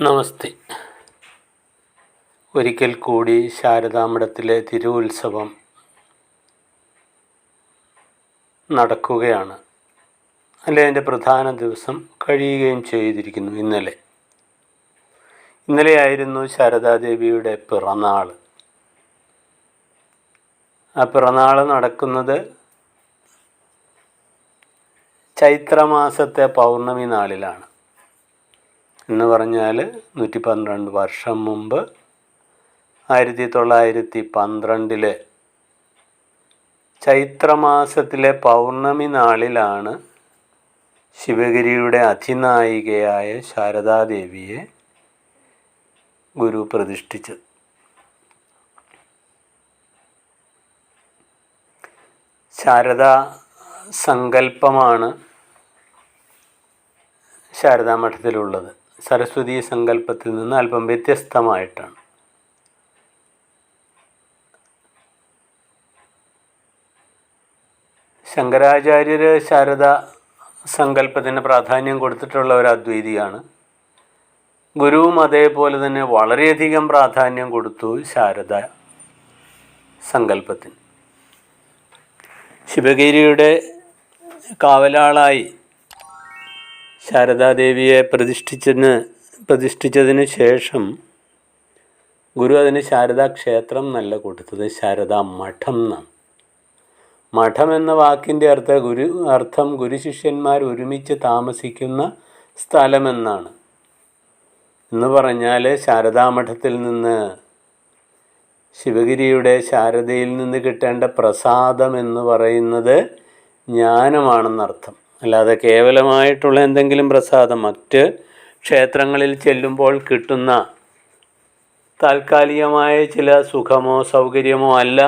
നമസ്തേ. ഒരിക്കൽ കൂടി ശാരദാമഠത്തിലെ തിരുവുത്സവം നടക്കുകയാണ്. അല്ലെ? അതിന്റെ പ്രധാന ദിവസം കഴിയുകയും ചെയ്തിരിക്കുന്നു ഇന്നലെ. ഇന്നലെയായിരുന്നു ശാരദാദേവിയുടെ പിറന്നാൾ ആ പിറന്നാൾ നടക്കുന്നത് ചൈത്രമാസത്തെ പൗർണമി നാളിലാണ്. എന്ന് പറഞ്ഞാൽ നൂറ്റി പന്ത്രണ്ട് വർഷം മുമ്പ് ആയിരത്തി തൊള്ളായിരത്തി പന്ത്രണ്ടിലെ ചൈത്രമാസത്തിലെ പൗർണമി നാളിലാണ് ശിവഗിരിയുടെ അധിനായികയായ ശാരദാദേവിയെ ഗുരു പ്രതിഷ്ഠിച്ചത്. ശാരദാ സങ്കല്പമാണ് ശാരദാമഠത്തിലുള്ളത്. സരസ്വതി സങ്കല്പത്തിൽ നിന്ന് അല്പം വ്യത്യസ്തമായിട്ടാണ്. ശങ്കരാചാര്യർ ശാരദ സങ്കല്പത്തിന് പ്രാധാന്യം കൊടുത്തിട്ടുള്ള ഒരു അദ്വൈതിയാണ്. ഗുരുവും അതേപോലെ തന്നെ വളരെയധികം പ്രാധാന്യം കൊടുത്തു ശാരദ സങ്കല്പത്തിന്. ശിവഗിരിയുടെ കാവലാളായി ശാരദാദേവിയെ പ്രതിഷ്ഠിച്ചതിന് പ്രതിഷ്ഠിച്ചതിന് ശേഷം ഗുരു അതിന് ശാരദാ ക്ഷേത്രം എന്നല്ല കൊടുത്തത് ശാരദാ മഠം എന്നാണ് മഠം എന്ന വാക്കിന്റെ അർത്ഥ ഗുരു അർത്ഥം ഗുരുശിഷ്യന്മാർ ഒരുമിച്ച് താമസിക്കുന്ന സ്ഥലമെന്നാണ്. എന്ന് പറഞ്ഞാൽ ശാരദാ മഠത്തിൽ നിന്ന് ശിവഗിരിയുടെ ശാരദയിൽ നിന്ന് കിട്ടേണ്ട പ്രസാദം എന്ന് പറയുന്നത് ജ്ഞാനമാണെന്നർത്ഥം. അല്ലാതെ കേവലമായിട്ടുള്ള എന്തെങ്കിലും പ്രസാദം മറ്റ് ക്ഷേത്രങ്ങളിൽ ചെല്ലുമ്പോൾ കിട്ടുന്ന താൽക്കാലികമായ ചില സുഖമോ സൗകര്യമോ അല്ല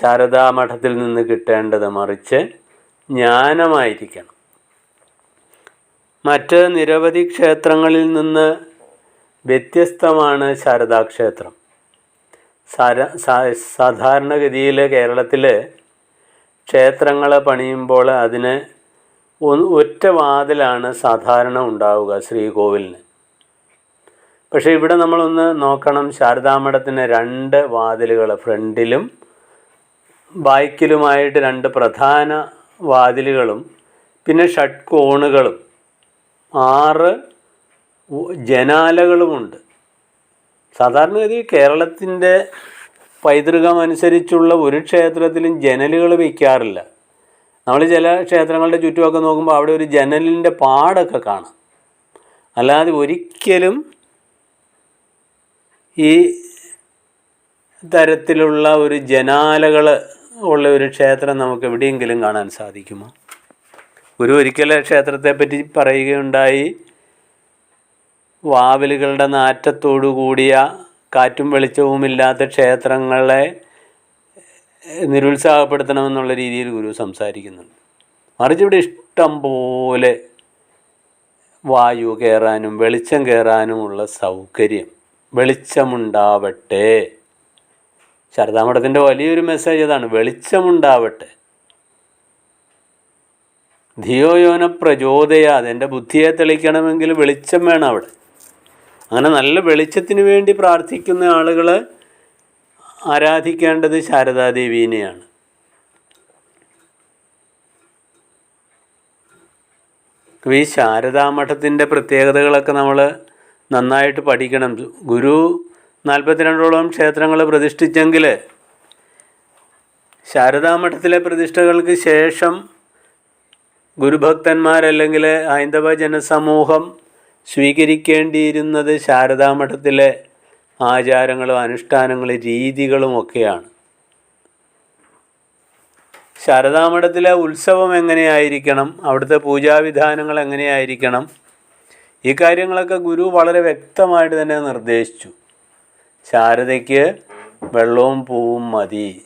ശാരദാമഠത്തിൽ നിന്ന് കിട്ടേണ്ടത്. മറിച്ച് ജ്ഞാനമായിരിക്കണം. മറ്റ് നിരവധി ക്ഷേത്രങ്ങളിൽ നിന്ന് വ്യത്യസ്തമാണ് ശാരദാക്ഷേത്രം. സാര സാധാരണഗതിയിൽ കേരളത്തിൽ ക്ഷേത്രങ്ങളെ പണിയുമ്പോൾ അതിന് ഒറ്റ വാതിലാണ് സാധാരണ ഉണ്ടാവുക ശ്രീകോവിലിന്. പക്ഷേ ഇവിടെ നമ്മളൊന്ന് നോക്കണം ശാരദാമഠത്തിന് രണ്ട് വാതിലുകൾ ഫ്രണ്ടിലും ബാക്കിലുമായിട്ട് രണ്ട് പ്രധാന വാതിലുകളും പിന്നെ ഷട്ട് കോണുകളും. ആറ് ജനാലകളുമുണ്ട്. സാധാരണഗതി കേരളത്തിന്റെ പൈതൃകം അനുസരിച്ചുള്ള ഒരു ക്ഷേത്രത്തിലും ജനലുകൾ വയ്ക്കാറില്ല. നമ്മൾ ചില ക്ഷേത്രങ്ങളുടെ ചുറ്റുമൊക്കെ നോക്കുമ്പോൾ അവിടെ ഒരു ജനലിന്റെ പാടൊക്കെ കാണാം. അല്ലാതെ ഒരിക്കലും ഈ തരത്തിലുള്ള ഒരു ജനാലകൾ ഉള്ള ഒരു ക്ഷേത്രം നമുക്ക് എവിടെയെങ്കിലും കാണാൻ സാധിക്കുമോ? ഗുരു ഒരിക്കൽ ക്ഷേത്രത്തെപ്പറ്റി പറയുകയുണ്ടായി വാവലുകളുടെ നാറ്റത്തോടു കൂടിയ കാറ്റും വെളിച്ചവുമില്ലാത്ത ക്ഷേത്രങ്ങളെ നിരുത്സാഹപ്പെടുത്തണമെന്നുള്ള രീതിയിൽ ഗുരു സംസാരിക്കുന്നുണ്ട്. മറിച്ച് ഇവിടെ ഇഷ്ടം പോലെ വായു കയറാനും വെളിച്ചം കയറാനുമുള്ള സൗകര്യം വെളിച്ചമുണ്ടാവട്ടെ. ശാരദാമഠത്തിന്റെ വലിയൊരു മെസ്സേജ് അതാണ് വെളിച്ചമുണ്ടാവട്ടെ. ധിയോയോന പ്രചോദയാതെ എന്റെ ബുദ്ധിയെ തെളിക്കണമെങ്കിൽ വെളിച്ചം വേണം അവിടെ. അങ്ങനെ നല്ല വെളിച്ചത്തിന് വേണ്ടി പ്രാർത്ഥിക്കുന്ന ആളുകൾ ആരാധിക്കേണ്ടത് ശാരദാദേവീനെയാണ്. ഈ ശാരദാമഠത്തിന്റെ പ്രത്യേകതകളൊക്കെ നമ്മൾ നന്നായിട്ട് പഠിക്കണം. ഗുരു നാൽപ്പത്തിരണ്ടോളം ക്ഷേത്രങ്ങൾ പ്രതിഷ്ഠിച്ചെങ്കിൽ ശാരദാമഠത്തിലെ പ്രതിഷ്ഠകൾക്ക് ശേഷം ഗുരുഭക്തന്മാരല്ലെങ്കിൽ ഹൈന്ദവ ജനസമൂഹം സ്വീകരിക്കേണ്ടിയിരുന്നത് ശാരദാമഠത്തിലെ ആചാരങ്ങളും അനുഷ്ഠാനങ്ങളും രീതികളും ഒക്കെയാണ്. ശാരദാമഠത്തിലെ ഉത്സവം എങ്ങനെയായിരിക്കണം? അവിടുത്തെ പൂജാവിധാനങ്ങൾ എങ്ങനെയായിരിക്കണം? ഈ കാര്യങ്ങളൊക്കെ ഗുരു വളരെ വ്യക്തമായിട്ട് തന്നെ നിർദ്ദേശിച്ചു. ശാരദയ്ക്ക് വെള്ളവും പൂവും മതി.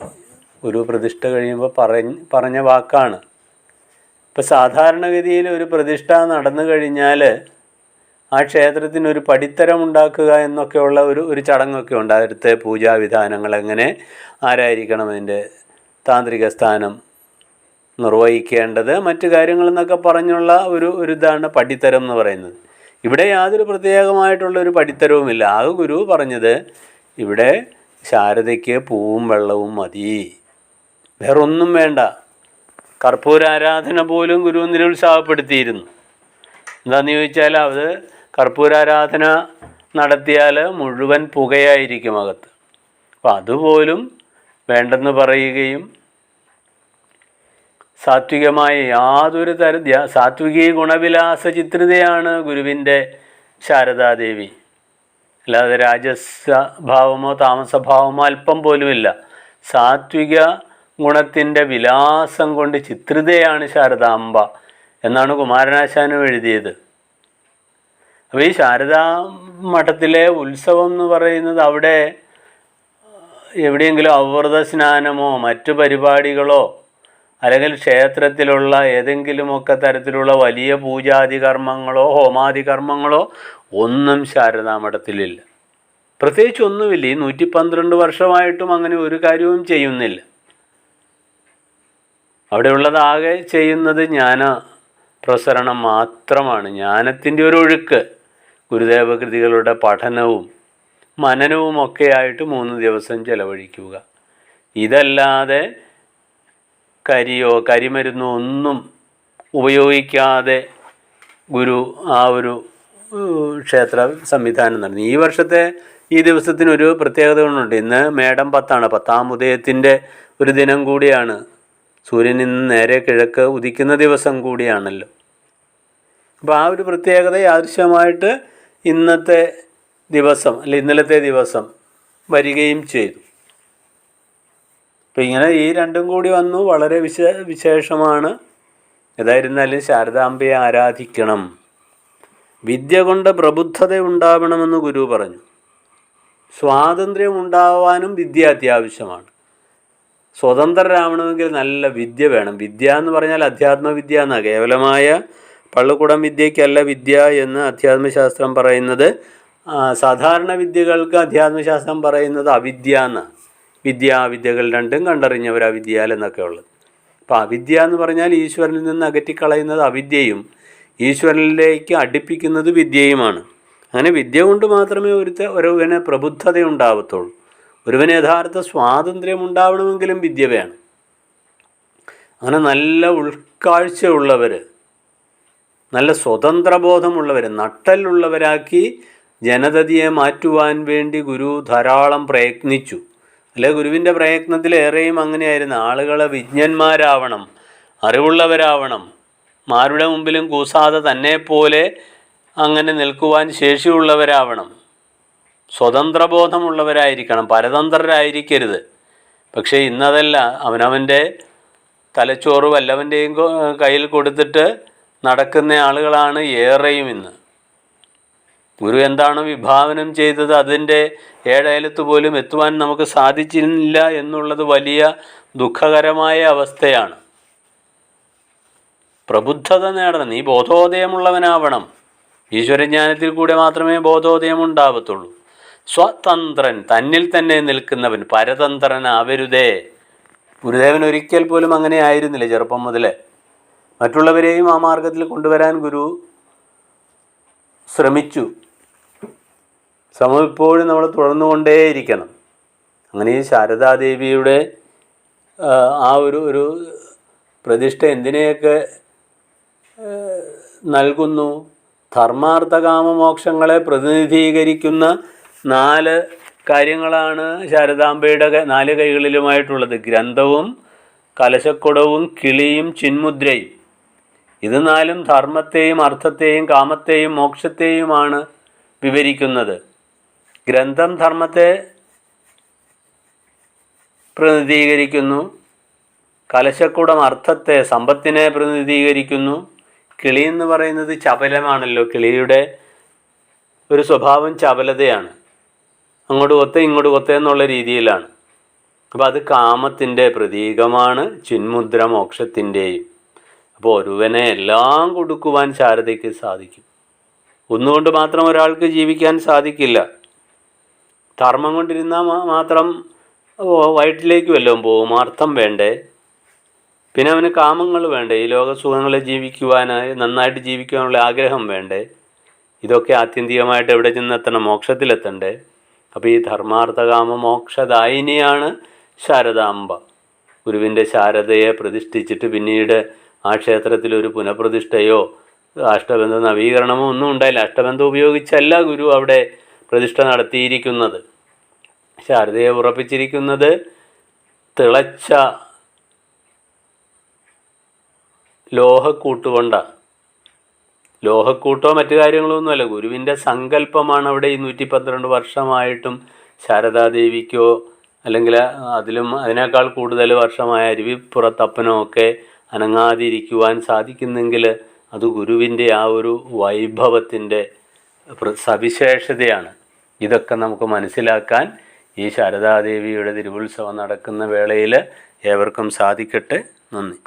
ഒരു പ്രതിഷ്ഠ കഴിയുമ്പോൾ പറഞ്ഞ് പറഞ്ഞ വാക്കാണ്. ഇപ്പം സാധാരണഗതിയിൽ ഒരു പ്രതിഷ്ഠ നടന്നു കഴിഞ്ഞാൽ ആ ക്ഷേത്രത്തിന് ഒരു പടിത്തരം ഉണ്ടാക്കുക എന്നൊക്കെയുള്ള ഒരു ഒരു ചടങ്ങൊക്കെ ഉണ്ട്. അവിടുത്തെ പൂജാവിധാനങ്ങൾ എങ്ങനെ ആരായിരിക്കണം അതിന്റെ താന്ത്രിക സ്ഥാനം നിർവഹിക്കേണ്ടത് മറ്റു കാര്യങ്ങളെന്നൊക്കെ പറഞ്ഞുള്ള ഒരു ഒരു ഇതാണ് പടിത്തരം എന്ന് പറയുന്നത്. ഇവിടെ യാതൊരു പ്രത്യേകമായിട്ടുള്ള ഒരു പഠിത്തരവുമില്ല ആ ഗുരു പറഞ്ഞത് ഇവിടെ ശാരദയ്ക്ക് പൂവും വെള്ളവും മതി. വേറൊന്നും വേണ്ട. കർപ്പൂരാരാധന പോലും ഗുരു നിരുത്സാഹപ്പെടുത്തിയിരുന്നു. എന്താണെന്ന് ചോദിച്ചാൽ അത് കർപ്പൂരാരാധന നടത്തിയാൽ മുഴുവൻ പുകയായിരിക്കും അകത്ത്. അപ്പം അതുപോലും വേണ്ടെന്ന് പറയുകയും സാത്വികമായ യാതൊരു തര സാത്വികീ ഗുണവിലാസ ചിത്രിതയാണ് ഗുരുവിന്റെ ശാരദാദേവി. അല്ലാതെ രാജസ ഭാവമോ താമസഭാവമോ അല്പം പോലുമില്ല. സാത്വിക ഗുണത്തിന്റെ വിലാസം കൊണ്ട് ചിത്രിതയാണ് ശാരദാംബ എന്നാണ് കുമാരനാശാനും എഴുതിയത്. അപ്പോൾ ഈ ശാരദാ മഠത്തിലെ ഉത്സവം എന്ന് പറയുന്നത് അവിടെ എവിടെയെങ്കിലും അവ്രത സ്നാനമോ മറ്റു പരിപാടികളോ അല്ലെങ്കിൽ ക്ഷേത്രത്തിലുള്ള ഏതെങ്കിലുമൊക്കെ തരത്തിലുള്ള വലിയ പൂജാതി കർമ്മങ്ങളോ ഹോമാദി കർമ്മങ്ങളോ ഒന്നും ശാരദാ മഠത്തിലില്ല. പ്രത്യേകിച്ച് ഒന്നുമില്ല. ഈ നൂറ്റി പന്ത്രണ്ട് വർഷമായിട്ടും അങ്ങനെ ഒരു കാര്യവും ചെയ്യുന്നില്ല. അവിടെയുള്ളതാകെ ചെയ്യുന്നത് ജ്ഞാന പ്രസരണം മാത്രമാണ്. ജ്ഞാനത്തിന്റെ ഒരു ഒഴുക്ക്. ഗുരുദേവ കൃതികളുടെ പഠനവും മനനവും ഒക്കെ ആയിട്ട് മൂന്ന് ദിവസം ചെലവഴിക്കുക. ഇതല്ലാതെ കരിയോ കരിമരുന്നോ ഒന്നും ഉപയോഗിക്കാതെ ഗുരു ആ ഒരു ക്ഷേത്ര സംവിധാനം നടന്നു ഈ വർഷത്തെ ഈ ദിവസത്തിനൊരു പ്രത്യേകത കൊണ്ടുണ്ട്. ഇന്ന് മേടം പത്താണ്. പത്താം ഉദയത്തിന്റെ ഒരു ദിനം കൂടിയാണ്. സൂര്യൻ ഇന്ന് നേരെ കിഴക്ക് ഉദിക്കുന്ന ദിവസം കൂടിയാണല്ലോ. അപ്പോൾ ആ ഒരു പ്രത്യേകത യാദൃശ്യമായിട്ട് ഇന്നത്തെ ദിവസം അല്ല ഇന്നലത്തെ ദിവസം വരികയും ചെയ്തു. അപ്പം ഇങ്ങനെ ഈ രണ്ടും കൂടി വന്നു. വളരെ വിശ വിശേഷമാണ്. ഏതായിരുന്നാലും ശാരദാംബയെ ആരാധിക്കണം. വിദ്യ കൊണ്ട് പ്രബുദ്ധത ഉണ്ടാവണമെന്ന് ഗുരു പറഞ്ഞു. സ്വാതന്ത്ര്യം ഉണ്ടാവാനും വിദ്യ അത്യാവശ്യമാണ്. സ്വതന്ത്രരാവണമെങ്കിൽ നല്ല വിദ്യ വേണം. വിദ്യ എന്ന് പറഞ്ഞാൽ അധ്യാത്മവിദ്യ എന്നാണ് കേവലമായ പള്ളിക്കൂടം വിദ്യയ്ക്കല്ല വിദ്യ എന്ന് അധ്യാത്മശാസ്ത്രം പറയുന്നത് സാധാരണ വിദ്യകൾക്ക് അധ്യാത്മശാസ്ത്രം പറയുന്നത് അവിദ്യ എന്നാണ് വിദ്യ വിദ്യകൾ രണ്ടും കണ്ടറിഞ്ഞവർ അവിദ്യാൽ എന്നൊക്കെ ഉള്ളത്. അപ്പോൾ അവിദ്യ എന്ന് പറഞ്ഞാൽ ഈശ്വരനിൽ നിന്ന് അകറ്റിക്കളയുന്നത് അവിദ്യയും ഈശ്വരനിലേക്ക് അടുപ്പിക്കുന്നത് വിദ്യയുമാണ്. അങ്ങനെ വിദ്യ കൊണ്ട് മാത്രമേ ഒരുത്ത ഒരുവന് പ്രബുദ്ധത ഉണ്ടാവത്തുള്ളൂ. ഒരുവന് യഥാർത്ഥ സ്വാതന്ത്ര്യം ഉണ്ടാവണമെങ്കിലും വിദ്യ വേണം. അങ്ങനെ നല്ല ഉൾക്കാഴ്ചയുള്ളവർ നല്ല സ്വതന്ത്രബോധമുള്ളവർ നട്ടലുള്ളവരാക്കി ജനതതിയെ മാറ്റുവാൻ വേണ്ടി ഗുരു ധാരാളം പ്രയത്നിച്ചു. അല്ലെ ഗുരുവിന്റെ പ്രയത്നത്തിൽ ഏറെയും അങ്ങനെയായിരുന്നു. ആളുകളെ വിജ്ഞന്മാരാവണം അറിവുള്ളവരാവണം. മാരുടെ മുമ്പിലും കൂസാതെ തന്നെ പോലെ അങ്ങനെ നിൽക്കുവാൻ ശേഷിയുള്ളവരാവണം. സ്വതന്ത്രബോധമുള്ളവരായിരിക്കണം പരതന്ത്രരായിരിക്കരുത്. പക്ഷേ ഇന്നതല്ല അവനവന്റെ തലച്ചോറ് വല്ലവന്റെയും കയ്യിൽ കൊടുത്തിട്ട് നടക്കുന്ന ആളുകളാണ് ഏറെയും ഇന്ന്. ഗുരു എന്താണ് വിഭാവനം ചെയ്തത്? അതിന്റെ ഏഴയലത്ത് പോലും എത്തുവാൻ നമുക്ക് സാധിച്ചില്ല എന്നുള്ളത് വലിയ ദുഃഖകരമായ അവസ്ഥയാണ്. പ്രബുദ്ധത നേടണം. നീ ബോധോദയമുള്ളവനാവണം. ഈശ്വരജ്ഞാനത്തിൽ കൂടെ മാത്രമേ ബോധോദയം ഉണ്ടാവത്തുള്ളൂ സ്വതന്ത്രൻ തന്നിൽ തന്നെ നിൽക്കുന്നവൻ പരതന്ത്രനാവരുതേ. ഗുരുദേവൻ ഒരിക്കൽ പോലും അങ്ങനെ ആയിരുന്നില്ല ചെറുപ്പം മുതലേ. മറ്റുള്ളവരെയും ആ മാർഗത്തിൽ കൊണ്ടുവരാൻ ഗുരു ശ്രമിച്ചു. ശ്രമം ഇപ്പോഴും നമ്മൾ തുടർന്നുകൊണ്ടേയിരിക്കണം. അങ്ങനെ ഈ ശാരദാദേവിയുടെ ആ, ഒരു ഒരു പ്രതിഷ്ഠ എന്തിനെയൊക്കെ നൽകുന്നു? ധർമാർത്ഥകാമമോക്ഷങ്ങളെ പ്രതിനിധീകരിക്കുന്ന നാല് കാര്യങ്ങളാണ് ശാരദാംബയുടെ നാല് കൈകളിലുമായിട്ടുള്ളത്. ഗ്രന്ഥവും കലശക്കുടവും കിളിയും ചിന്മുദ്രയും. ഇത് നാലും ധർമ്മത്തെയും അർത്ഥത്തെയും കാമത്തെയും മോക്ഷത്തെയുമാണ് വിവരിക്കുന്നത്. ഗ്രന്ഥം ധർമ്മത്തെ പ്രതിനിധീകരിക്കുന്നു. കലശക്കുടം അർത്ഥത്തെ സമ്പത്തിനെ പ്രതിനിധീകരിക്കുന്നു. കിളി എന്ന് പറയുന്നത് ചപലമാണല്ലോ. കിളിയുടെ ഒരു സ്വഭാവം ചപലതയാണ്. അങ്ങോട്ട് കൊത്ത ഇങ്ങോട്ട് കൊത്ത എന്നുള്ള രീതിയിലാണ്. അപ്പോൾ അത് കാമത്തിന്റെ പ്രതീകമാണ് ചിന്മുദ്ര മോക്ഷത്തിന്റെയും അപ്പോൾ ഒരുവനെ എല്ലാം കൊടുക്കുവാൻ ശാരദയ്ക്ക് സാധിക്കും. ഒന്നുകൊണ്ട് മാത്രം ഒരാൾക്ക് ജീവിക്കാൻ സാധിക്കില്ല. ധർമ്മം കൊണ്ടിരുന്നാൽ മാത്രം വയറ്റിലേക്ക് വല്ലതും പോകും. അർത്ഥം വേണ്ടേ? പിന്നെ അവന് കാമങ്ങൾ വേണ്ടേ? ഈ ലോക സുഖങ്ങളെ ജീവിക്കുവാനായി നന്നായിട്ട് ജീവിക്കുവാനുള്ള ആഗ്രഹം വേണ്ടേ? ഇതൊക്കെ ആത്യന്തികമായിട്ട് എവിടെ ചെന്നെത്തണം? മോക്ഷത്തിലെത്തണ്ടേ? അപ്പോൾ ഈ ധർമാർത്ഥകാമ മോക്ഷദായിനിയാണ് ശാരദാംബ. ഗുരുവിന്റെ ശാരദയെ പ്രതിഷ്ഠിച്ചിട്ട് പിന്നീട് ആ ക്ഷേത്രത്തിൽ ഒരു പുനഃപ്രതിഷ്ഠയോ അഷ്ടബന്ധ നവീകരണമോ ഒന്നും ഉണ്ടായില്ല. അഷ്ടബന്ധം ഉപയോഗിച്ചല്ല ഗുരു അവിടെ പ്രതിഷ്ഠ നടത്തിയിരിക്കുന്നത്. ശാരദയെ ഉറപ്പിച്ചിരിക്കുന്നത് തിളച്ച ലോഹക്കൂട്ടുകൊണ്ടാണ് ലോഹക്കൂട്ടോ മറ്റു കാര്യങ്ങളോ ഒന്നുമല്ല ഗുരുവിന്റെ സങ്കല്പമാണ് അവിടെ ഈ നൂറ്റി പന്ത്രണ്ട് വർഷമായിട്ടും ശാരദാദേവിക്കോ അല്ലെങ്കിൽ അതിലും അതിനേക്കാൾ കൂടുതൽ വർഷമായ അരുവിപ്പുറത്തപ്പനോ ഒക്കെ അനങ്ങാതിരിക്കുവാൻ സാധിക്കുന്നെങ്കിൽ അത് ഗുരുവിന്റെ ആ ഒരു വൈഭവത്തിന്റെ സവിശേഷതയാണ്. ഇതൊക്കെ നമുക്ക് മനസ്സിലാക്കാൻ ഈ ശാരദാദേവിയുടെ തിരുവുത്സവം നടക്കുന്ന വേളയിൽ ഏവർക്കും സാധിക്കട്ടെ. നന്ദി.